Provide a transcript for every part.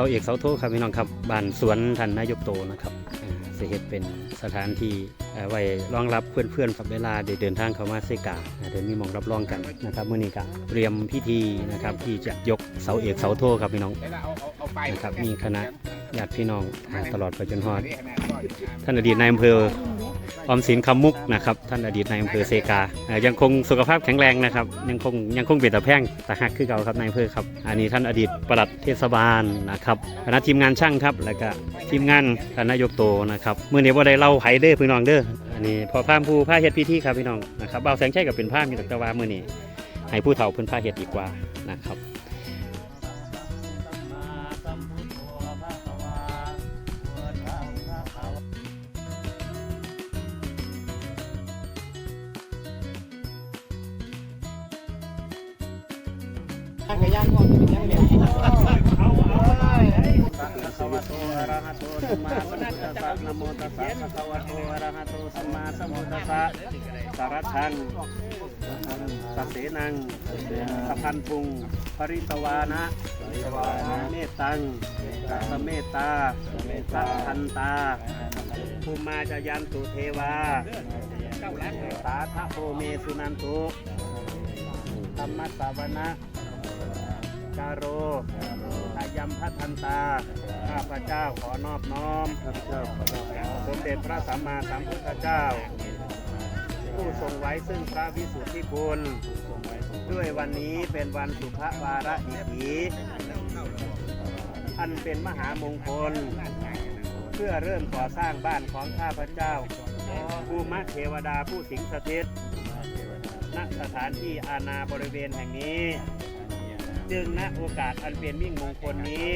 าเอกเสาโทครับพี่น้องครับบ้านสวนท่านนายกโตนะครับอ่าสิเฮ็ดเป็นสถานที่เอ่อไว้รองรับเพื่อนๆกับเวลาได้เดินทางเข้ามาเซกาอ่าเดี๋ยวมีหมองรับรองกันนะครับมื้อนี้ก็เตรียมพิธีนะครับที่จะยกเสาเอกเสาโทครับพี่น้องนะครับมีคณะญาติพี่น้องอ่าตลอดไปจนฮอดท่านอดีตนายอำเภอ ออมสินคำมุกนะครับท่านอดีตนายอำเภอเซกา ยังคงสุขภาพแข็งแรงนะครับ ยังคงยังคงเบียดตะแพงตะหักคือเก่าครับนายอำเภอครับ อันนี้ท่านอดีตปลัดเทศบาลนะครับคณะทีมงานช่างครับ แล้วก็ทีมงานท่านนายกโตนะครับเมื่อนี้ว่าได้เล่าไผเด้อพี่น้องเด้ออันนี้พอพามผู้ผ้าเฮ็ดพิธีครับพี่น้องนะครับเบาแสงใช่กับเป็นผ้ามีแต่ว่ามื่อนี้ให้ผู้เฒ่าเพิ่นผ้าเฮ็ดดีกว่านะครับ กยางก่อนเป็นย่างเหนียวภะคะวะโตอะระหะโตสัมมาสัมพุทธัสสะนะโมตัสสะภะคะวะโตอะระหะโตสัมมาสัมพุทธัสสะสารัทังสัสเสนังสัพพันธุงปริตวานะเมตตังสเมตตาสัพพันตาภูมาจยันตุเทวาสาธโพเมสุนันตุธรรมสสาวนะ กาโรอายัมพัทันตา ข้าพเจ้าขอนอบน้อม ข้าพเจ้าขอนอบน้อม สมเด็จพระสัมมาสัมพุทธเจ้า ผู้ทรงไว้ซึ่งพระวิสุทธิคุณ ด้วยวันนี้เป็นวันสุภวาระดิถีอันเป็นมหามงคล เพื่อเริ่มก่อสร้างบ้านของข้าพเจ้าภูมะเทวดาผู้สิงสถิตณสถานที่อาณาบริเวณแห่งนี้ จึงณโอกาสอันเป็นมิ่งมงคลนี้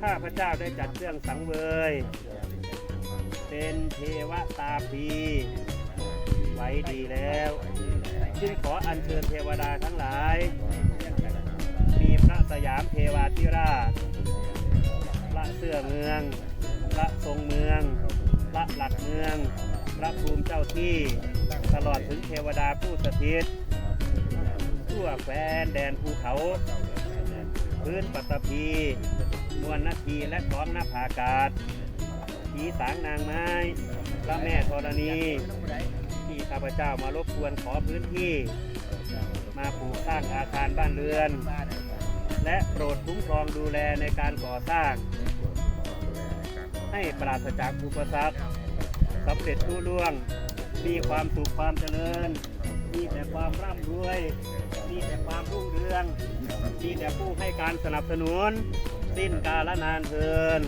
ข้าพระเจ้าได้จัดเครื่องสังเวย เป็นเทวตาพีไว้ดีแล้ว จึงขออัญเชิญเทวดาทั้งหลาย มีพระสยามเทวาธิราช พระเสื้อเมือง พระทรงเมือง พระหลักเมือง พระภูมิเจ้าที่ ตลอดถึงเทวดาผู้สถิต ทั่วแคว้นแดนภูเขา พื้นปัตตภีมวลนาทีและท้องหน้าผากาศผีสางนางไม้ พระแม่ธรณี ที่ข้าพเจ้ามารบกวนขอพื้นที่ มาปลูกสร้างอาคารบ้านเรือน และโปรดคุ้มครองดูแลในการก่อสร้าง ให้ปราศจากอุปสรรคสำเร็จรุ่ล่วง มีความสุขความเจริญ มีแต่ความร่ำรวย มีแต่ความรุ่งเรือง มีแต่ผู้ให้การสนับสนุน สิ้นกาลนานเทิน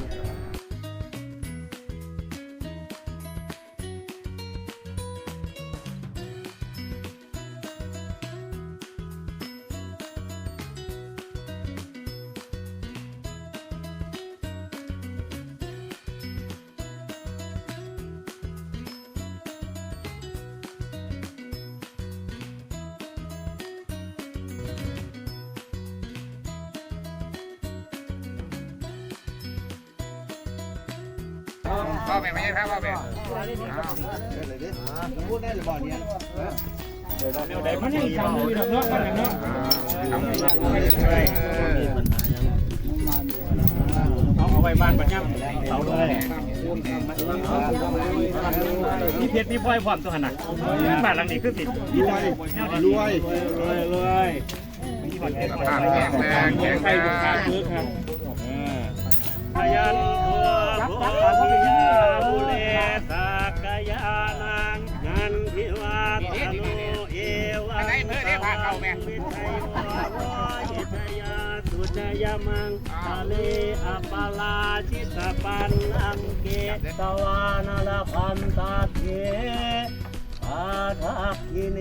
พ่อแม่ไม่ใช่ครับพ่อแม่พูดได้หรือบ่เนี่ยมันยังทำอยู่เนาะมันเนาะเอาเอาไว้บ้านปัญญาเสาเลยนี่เพชรนี่พลอยพร้อมตัวหนน่ะบ้านหลังนี้คือติดรวยรวยรวยรวยมีบัตรเก็บภาพแข็งแรงแข็งใครแรบุกง การซื้อครับพยันตัวพิยาบุเลสักยานังนันทิวาตโนเอวังวิทยวาวิทยาสุจยมังทะเลอปาลาชิตปันอังเกตวานลพันตาเกอาทักขิเน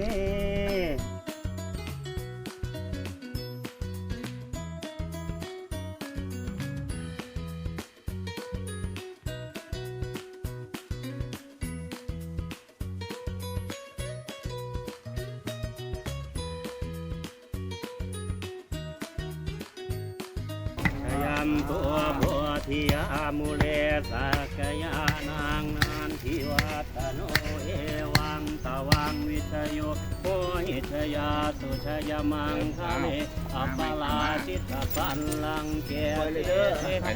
ตัวโพธิยามุเลสักยานางนานทิวัตโนเอวังตวังวิชโยโพหิชยาสุชยมังคะเลอัปปลาชิตสันลังเก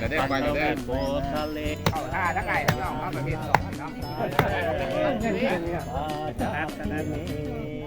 เตปันวิโภทะเลเข้าท่าทั้งไงทั้งน้องเขาประเภทสองเนาะปัจจัตตานี